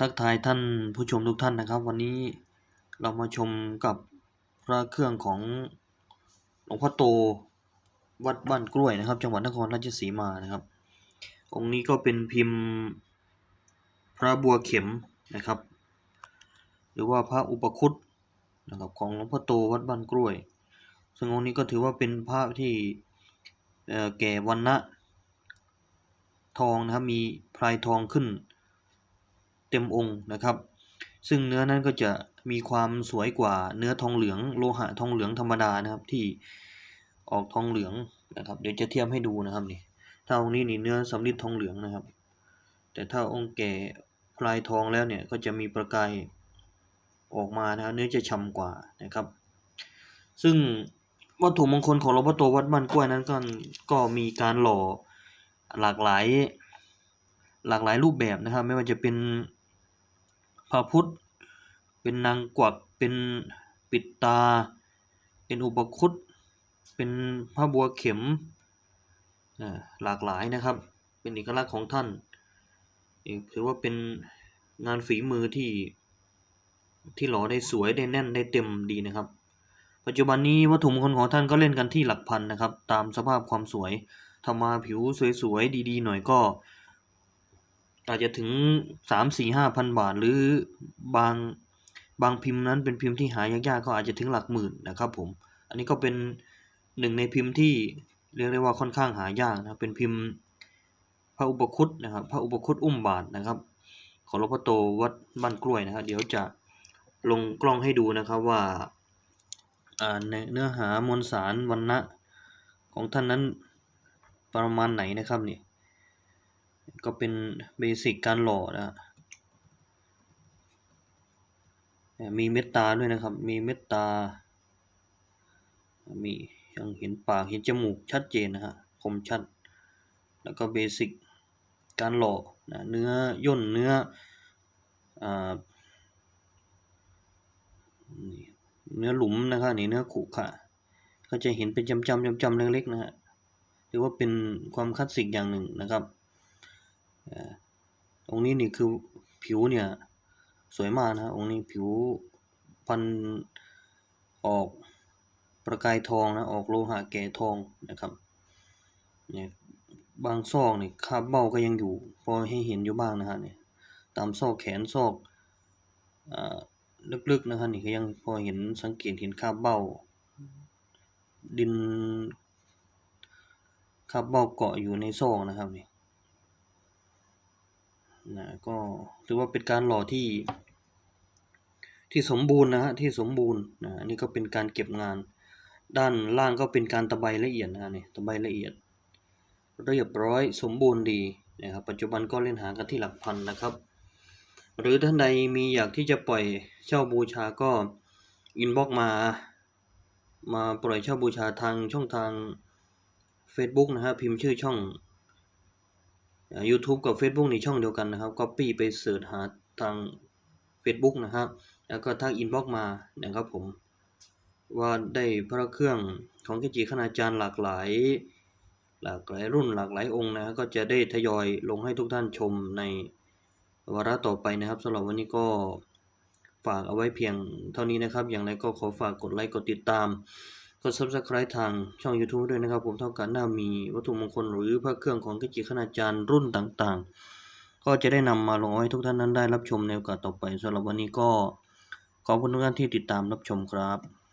ทักทายท่านผู้ชมทุกท่านนะครับ วันนี้เรามาชมกับพระเครื่องของหลวงพ่อโตวัดบ้านกล้วยนะครับ จังหวัดนครราชสีมานะครับ องค์นี้ก็เป็นพิมพ์พระบัวเข็มนะครับ หรือว่าพระอุปคุตนะครับของหลวงพ่อโตวัดบ้านกล้วย ซึ่งองค์นี้ก็ถือว่าเป็นพระที่แก่วันนะทองนะครับมีพลายทองขึ้น เต็มองค์นะครับ ซึ่งเนื้อนั้นก็จะมีความสวยกว่าเนื้อทองเหลืองโลหะทองเหลืองธรรมดานะครับที่ออกทองเหลืองนะครับ เดี๋ยวจะเทียบให้ดูนะครับนี่ถ้าองค์นี้นี่เนื้อสำริดทองเหลืองนะครับ แต่ถ้าองค์แก่พลายทองแล้วเนี่ยก็จะมีประกายออกมานะครับเนื้อจะฉ่ำกว่านะครับ ซึ่งวัตถุมงคลของหลวงพ่อโตวัดบ้านกล้วยนั้นก็ก็มีการหล่อหลากหลายหลากหลายรูปแบบนะครับ ไม่ว่าจะเป็น พระพุทธ เป็นนางกวัก เป็นปิดตา เป็นอุปคุตเป็นพระบัวเข็มอ่าหลากหลายนะครับ เป็นเอกลักษณ์ของท่านถือว่าเป็นงานฝีมือที่ที่หล่อได้สวยได้แน่นได้เต็มดีนะครับ ปัจจุบันนี้วัตถุมงคลของท่านก็เล่นกันที่หลักพันนะครับ ตามสภาพความสวยถ้ามาผิวสวยๆดีๆ หน่อยก็ อาจจะถึงสามสี่ห้าพันบาท หรือบางบางพิมพ์นั้นเป็นพิมพ์ที่หายากๆก็อาจจะถึงหลักหมื่นนะครับผม อันนี้ก็เป็นหนึ่งในพิมพ์ที่เรียกได้ว่าค่อนข้างหายากนะเป็นพิมพ์พระอุปคุตนะครับพระอุปคุตอุ้มบาทนะครับ ของหลวงพ่อโตวัดบ้านกล้วยนะครับเดี๋ยวจะลงกล้องให้ดูนะครับว่าในเนื้อหามวลสารวันนะของท่านนั้นประมาณไหนนะครับเนี่ย ก็เป็นเบสิกการหล่อนะฮะมีเม็ดตาด้วยนะครับ มีเม็ดตา มียังเห็นปากเห็นจมูกชัดเจนนะฮะคมชัด แล้วก็เบสิกการหล่อนะเนื้อย่นเนื้ออเนื้อหลุมนะครับนี่เนื้อขรุขระก็จะเห็นเป็นจำจำจำจำๆเล็กๆนะฮะถือว่าเป็นความคลาสสิกอย่างหนึ่งนะครับ อ่าตรงนี้นี่คือผิวเนี่ยสวยมากนะองค์นี้ผิวพันออกประกายทองนะออกโลหะแก่ทองนะครับเนี่ยบางซอกนี่คาบเบ้าก็ยังอยู่พอให้เห็นอยู่บ้างนะฮะเนี่ยตามซอกแขนซอกอลึกๆนะครับนี่ก็ยังพอเห็นสังเกตเห็นคาบเบ้า ดินคาบเบ้าเกาะอยู่ในซอกนะครับนี่ นะก็ถือว่าเป็นการหล่อที่ ที่สมบูรณ์นะฮะที่สมบูรณ์นะอันนี้ก็เป็นการเก็บงาน ด้านล่างก็เป็นการตะไบละเอียดนะฮะนี่ตะไบละเอียด เรียบร้อยสมบูรณ์ดีนะครับปัจจุบันก็เล่นหากันที่หลักพันนะครับ หรือท่านใดมีอยากที่จะปล่อยเช่าบูชาก็อินบ็อกมา มาปล่อยเช่าบูชาทางช่องทาง Facebook นะฮะพิมพ์ชื่อช่อง YouTube กับ Facebook ในช่องเดียวกันนะครับ Copy ไปเสิร์ชหาทาง Facebook นะครับ แล้วก็ทักอินบ็อกมานะครับผม ว่าได้พระเครื่องของกิจิคณาจารย์หลากหลาย หลากหลายรุ่นหลากหลายองค์นะก็จะได้ทยอยลงให้ทุกท่านชมในวาระต่อไปนะครับสำหรับวันนี้ก็ฝากเอาไว้เพียงเท่านี้นะครับ อย่างไรก็ขอฝากกดไลค์กดติดตาม กด subscribe ทางช่อง YouTube ด้วยนะครับ ผมเท่ากันหน้ามีวัตถุมงคลหรือพระเครื่องของกิจิคณาจารย์รุ่นต่างๆ ก็จะได้นำมาลงให้ทุกท่านนั้นได้รับชมในโอกาสต่อไปสำหรับวันนี้ก็ขอบคุณทุกท่านที่ติดตามรับชมครับ